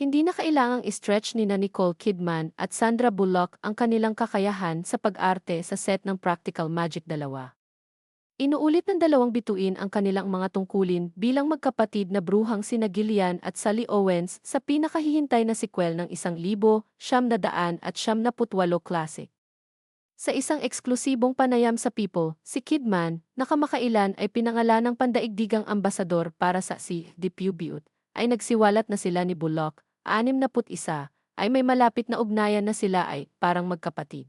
Hindi na kailangang stretch ni na Nicole Kidman at Sandra Bullock ang kanilang kakayahan sa pag-arte sa set ng Practical Magic 2. Inuulit ng dalawang bituin ang kanilang mga tungkulin bilang magkapatid na bruhang sina Gillian at Sally Owens sa pinakahihintay na sequel ng isang libo, siyam na daan at siyam na putwalo classic. Sa isang eksklusibong panayam sa People, si Kidman, na kamakailan ay pinangalan ng pandaigdigang ambasador para sa si Depubute, ay nagsiwalat na sila ni Bullock, 61, ay may malapit na ugnayan na sila ay parang magkapatid.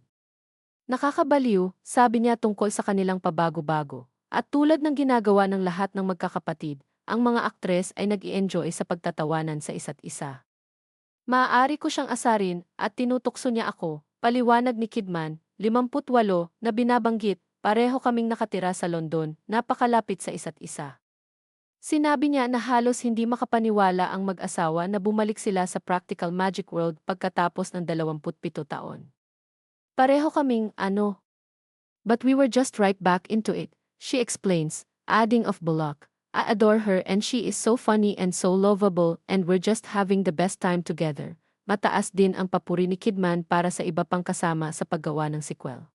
Nakakabaliw, sabi niya tungkol sa kanilang pabago-bago. At tulad ng ginagawa ng lahat ng magkakapatid, ang mga aktres ay nag enjoy sa pagtatawanan sa isa't isa. Maaari ko siyang asarin at tinutokso niya ako, paliwanag ni Kidman, 58, na binabanggit, pareho kaming nakatira sa London, napakalapit sa isa't isa. Sinabi niya na halos hindi makapaniwala ang mag-asawa na bumalik sila sa Practical Magic World pagkatapos ng 27 taon. Pareho kaming ano. But we were just right back into it, she explains, adding of Bullock. I adore her and she is so funny and so lovable and we're just having the best time together. Mataas din ang papuri ni Kidman para sa iba pang kasama sa paggawa ng sequel.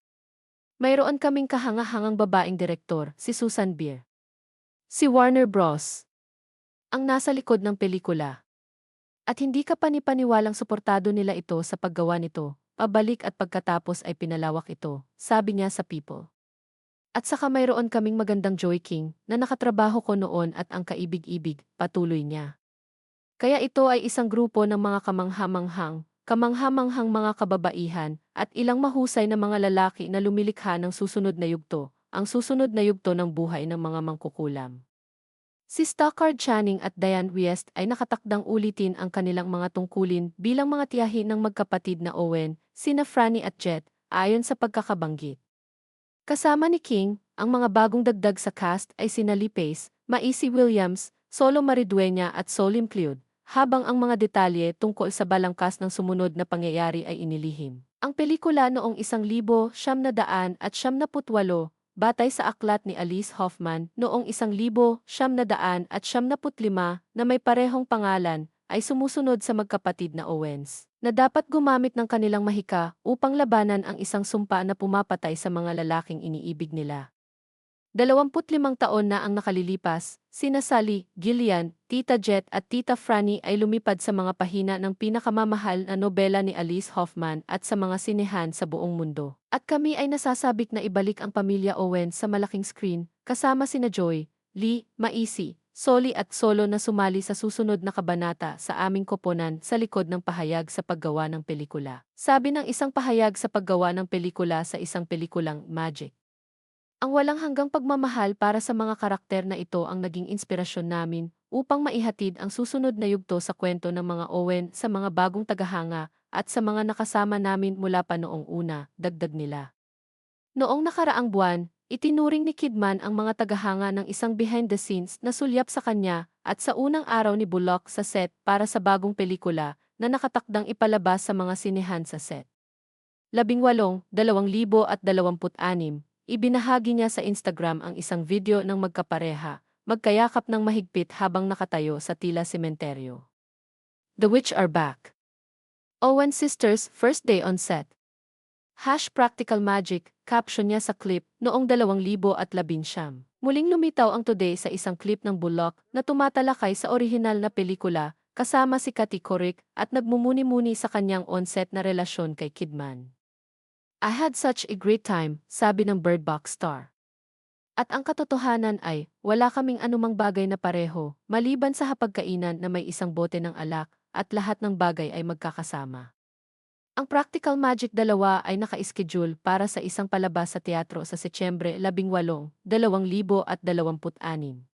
Mayroon kaming kahanga-hangang babaeng direktor, si Susan Beer. Si Warner Bros. Ang nasa likod ng pelikula. At hindi ka panipaniwalang suportado nila ito sa paggawa nito, pabalik at pagkatapos ay pinalawak ito, sabi niya sa People. At saka mayroon kaming magandang Joy King na nakatrabaho ko noon at ang kaibig-ibig, patuloy niya. Kaya ito ay isang grupo ng mga kamanghamanghang, kamanghamanghang mga kababaihan, at ilang mahusay na mga lalaki na lumilikha ng susunod na yugto, ang susunod na yugto ng buhay ng mga mangkukulam. Si Stockard Channing at Diane West ay nakatakdang ulitin ang kanilang mga tungkulin bilang mga tiyahi ng magkapatid na Owen, sina Franny at Jet, ayon sa pagkakabanggit. Kasama ni King, ang mga bagong dagdag sa cast ay sina Lee Pace, Maisi Williams, Solo Maridueña at Solim Cleude, habang ang mga detalye tungkol sa balangkas ng sumunod na pangyayari ay inilihim. Ang pelikula noong 1978 batay sa aklat ni Alice Hoffman noong isang libo, siyam na daan at siyam na putlima na may parehong pangalan, ay sumusunod sa magkapatid na Owens, na dapat gumamit ng kanilang mahika upang labanan ang isang sumpa na pumapatay sa mga lalaking iniibig nila. 25 taon na ang nakalilipas, sina Sally, Gillian, Tita Jet at Tita Franny ay lumipad sa mga pahina ng pinakamamahal na nobela ni Alice Hoffman at sa mga sinehan sa buong mundo. At kami ay nasasabik na ibalik ang pamilya Owen sa malaking screen, kasama sina Joy, Lee, Maisi, Soli at Solo na sumali sa susunod na kabanata sa aming koponan sa likod ng pahayag sa paggawa ng pelikula. Sabi ng isang pahayag sa paggawa ng pelikula sa isang pelikulang Magic. Ang walang hanggang pagmamahal para sa mga karakter na ito ang naging inspirasyon namin upang maihatid ang susunod na yugto sa kwento ng mga Owen sa mga bagong tagahanga at sa mga nakasama namin mula pa noong una, dagdag nila. Noong nakaraang buwan, itinuring ni Kidman ang mga tagahanga ng isang behind the scenes na sulyap sa kanya at sa unang araw ni Bullock sa set para sa bagong pelikula na nakatakdang ipalabas sa mga sinehan sa set. 18, 2026 Ibinahagi niya sa Instagram ang isang video ng magkapareha, magkayakap ng mahigpit habang nakatayo sa tila sementeryo. The Witch Are Back Owen Sisters First Day on Set Hash Practical Magic, caption niya sa clip noong 2019. Muling lumitaw ang today sa isang clip ng Bullock na tumatalakay sa orihinal na pelikula kasama si Katy Couric at nagmumuni-muni sa kanyang on-set na relasyon kay Kidman. I had such a great time, sabi ng Bird Box star. At ang katotohanan ay, wala kaming anumang bagay na pareho, maliban sa hapagkainan na may isang bote ng alak, at lahat ng bagay ay magkakasama. Ang Practical Magic 2 ay naka-schedule para sa isang palabas sa teatro sa Setyembre 18, 2026.